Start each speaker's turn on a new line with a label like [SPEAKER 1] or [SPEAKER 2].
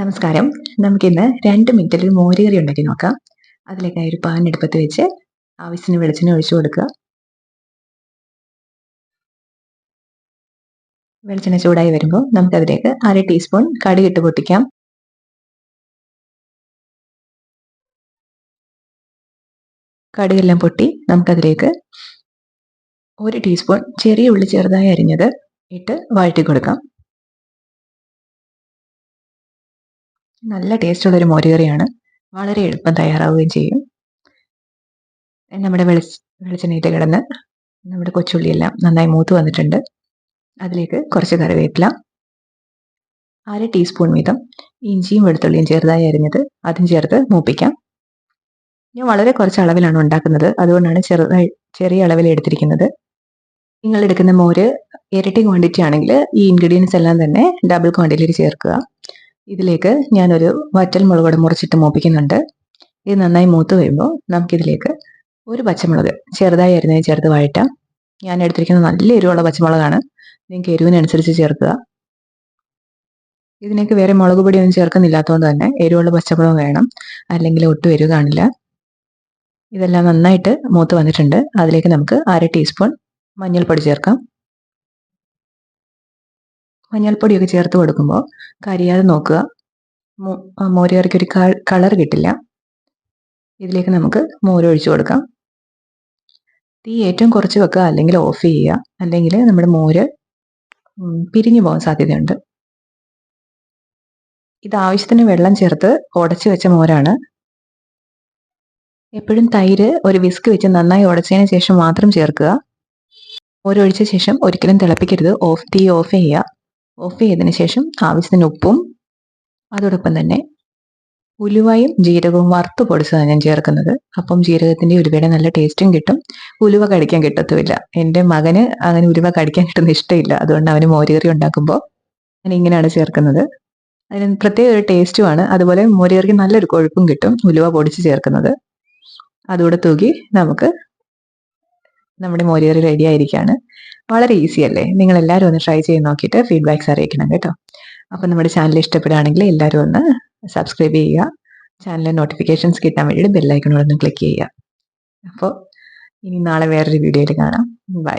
[SPEAKER 1] നമസ്കാരം. നമുക്കിന്ന് രണ്ട് മിനിറ്റിൽ മോരുകറി ഉണ്ടാക്കി നോക്കാം. അതിലേക്കായി ഒരു പാൻ എടുപ്പത്ത് വെച്ച് ആവശ്യത്തിന് വെളിച്ചെണ്ണ ഒഴിച്ചു കൊടുക്കുക. വെളിച്ചെണ്ണ ചൂടായി വരുമ്പോൾ നമുക്കതിലേക്ക് അര ടീസ്പൂൺ കടി ഇട്ട് പൊട്ടിക്കാം. കടുകെല്ലാം പൊട്ടി നമുക്കതിലേക്ക് ഒരു ടീസ്പൂൺ ചെറിയ ഉള്ളി ചെറുതായി അരിഞ്ഞത് ഇട്ട് വഴറ്റി കൊടുക്കാം. നല്ല ടേസ്റ്റുള്ളൊരു മോരുകറിയാണ്. വളരെ എളുപ്പം തയ്യാറാവുകയും ചെയ്യും. നമ്മുടെ വെളിച്ച വെളിച്ചെണ്ണയിട്ട് കിടന്ന് നമ്മുടെ കൊച്ചുള്ളിയെല്ലാം നന്നായി മൂത്ത് വന്നിട്ടുണ്ട്. അതിലേക്ക് കുറച്ച് കറിവേപ്പില അര ടീസ്പൂൺ വീതം ഇഞ്ചിയും വെളുത്തുള്ളിയും ചെറുതായി അരിഞ്ഞത് അതും ചേർത്ത് മൂപ്പിക്കാം. ഞാൻ വളരെ കുറച്ച് അളവിലാണ് ഉണ്ടാക്കുന്നത്. അതുകൊണ്ടാണ് ചെറുതായി ചെറിയ അളവിൽ എടുത്തിരിക്കുന്നത്. നിങ്ങൾ എടുക്കുന്ന മോര് ഇരട്ടി ക്വാണ്ടിറ്റി ആണെങ്കിൽ ഈ ഇൻഗ്രീഡിയൻസ് എല്ലാം തന്നെ ഡബിൾ ക്വാണ്ടിറ്റിയിൽ ചേർക്കുക. ഇതിലേക്ക് ഞാനൊരു വറ്റൽ മുളക് മുറിച്ചിട്ട് മൂപ്പിക്കുന്നുണ്ട്. ഇത് നന്നായി മൂത്ത് വരുമ്പോൾ നമുക്കിതിലേക്ക് ഒരു പച്ചമുളക് ചെറുതായി അരിഞ്ഞത് ചേർത്ത് വഴറ്റാം. ഞാൻ എടുത്തിരിക്കുന്നത് നല്ല എരിവുള്ള പച്ചമുളകാണ്. നിങ്ങൾക്ക് എരിവിനനുസരിച്ച് ചേർക്കുക. ഇതിനേക്ക് വേറെ മുളക് പൊടിയൊന്നും ചേർക്കുന്നില്ലാത്തതുകൊണ്ട് തന്നെ എരിവുള്ള പച്ചമുളക് വേണം. അല്ലെങ്കിൽ ഒട്ടും എരിവ് കാണില്ല. ഇതെല്ലാം നന്നായിട്ട് മൂത്ത് വന്നിട്ടുണ്ട്. അതിലേക്ക് നമുക്ക് അര ടീസ്പൂൺ മഞ്ഞൾപ്പൊടി ചേർക്കാം. മഞ്ഞൾപ്പൊടിയൊക്കെ ചേർത്ത് കൊടുക്കുമ്പോൾ കരിയാതെ നോക്കുക. മോരുകറിക്ക് ഒരു കളർ കിട്ടില്ല. ഇതിലേക്ക് നമുക്ക് മോര് ഒഴിച്ചു കൊടുക്കാം. തീ ഏറ്റവും കുറച്ച് വെക്കുക അല്ലെങ്കിൽ ഓഫ് ചെയ്യുക. അല്ലെങ്കിൽ നമ്മുടെ മോര് പിരിഞ്ഞു പോകാൻ സാധ്യതയുണ്ട്. ഇത് ആവശ്യത്തിന് വെള്ളം ചേർത്ത് ഉടച്ചു വെച്ച മോരാണ്. എപ്പോഴും തൈര് ഒരു വിസ്ക് വെച്ച് നന്നായി ഉടച്ചതിന് ശേഷം മാത്രം ചേർക്കുക. മോരൊഴിച്ച ശേഷം ഒരിക്കലും തിളപ്പിക്കരുത്. ഓഫ് തീ ഓഫ് ചെയ്യുക. ഓഫ് ചെയ്തതിന് ശേഷം ആവശ്യത്തിന് ഉപ്പും അതോടൊപ്പം തന്നെ ഉലുവയും ജീരകവും വറുത്ത് പൊടിച്ചതാണ് ഞാൻ ചേർക്കുന്നത്. അപ്പം ജീരകത്തിന്റെ ഉലുവയുടെ നല്ല ടേസ്റ്റും കിട്ടും. ഉലുവ കടിക്കാൻ കിട്ടത്തുമില്ല. എന്റെ മകന് അങ്ങനെ ഉലുവ കടിക്കാൻ കിട്ടുന്ന ഇഷ്ടമില്ല. അതുകൊണ്ട് അവന് മോരുകറി ഉണ്ടാക്കുമ്പോൾ ഞാൻ ഇങ്ങനെയാണ് ചേർക്കുന്നത്. അതിന് പ്രത്യേക ഒരു ടേസ്റ്റുമാണ് അതുപോലെ മോരുകറിക്ക് നല്ലൊരു കൊഴുപ്പും കിട്ടും ഉലുവ പൊടിച്ച് ചേർക്കുന്നത്. അതുകൂടെ തൂക്കി നമുക്ക് നമ്മുടെ മോരുകറി റെഡി ആയിരിക്കുകയാണ് വളരെ ഈസി അല്ലേ? നിങ്ങൾ എല്ലാവരും ഒന്ന് ട്രൈ ചെയ്ത് നോക്കിയിട്ട് ഫീഡ്ബാക്ക്സ് അറിയിക്കണം കേട്ടോ. അപ്പോൾ നമ്മുടെ ചാനൽ ഇഷ്ടപ്പെടുകയാണെങ്കിൽ എല്ലാവരും ഒന്ന് സബ്സ്ക്രൈബ് ചെയ്യുക. ചാനലിലെ നോട്ടിഫിക്കേഷൻസ് കിട്ടാൻ വേണ്ടിയിട്ട് ബെല്ലൈക്കണോടൊന്ന് ക്ലിക്ക് ചെയ്യുക. അപ്പോൾ ഇനി നാളെ വേറൊരു വീഡിയോയിൽ കാണാം. ബൈ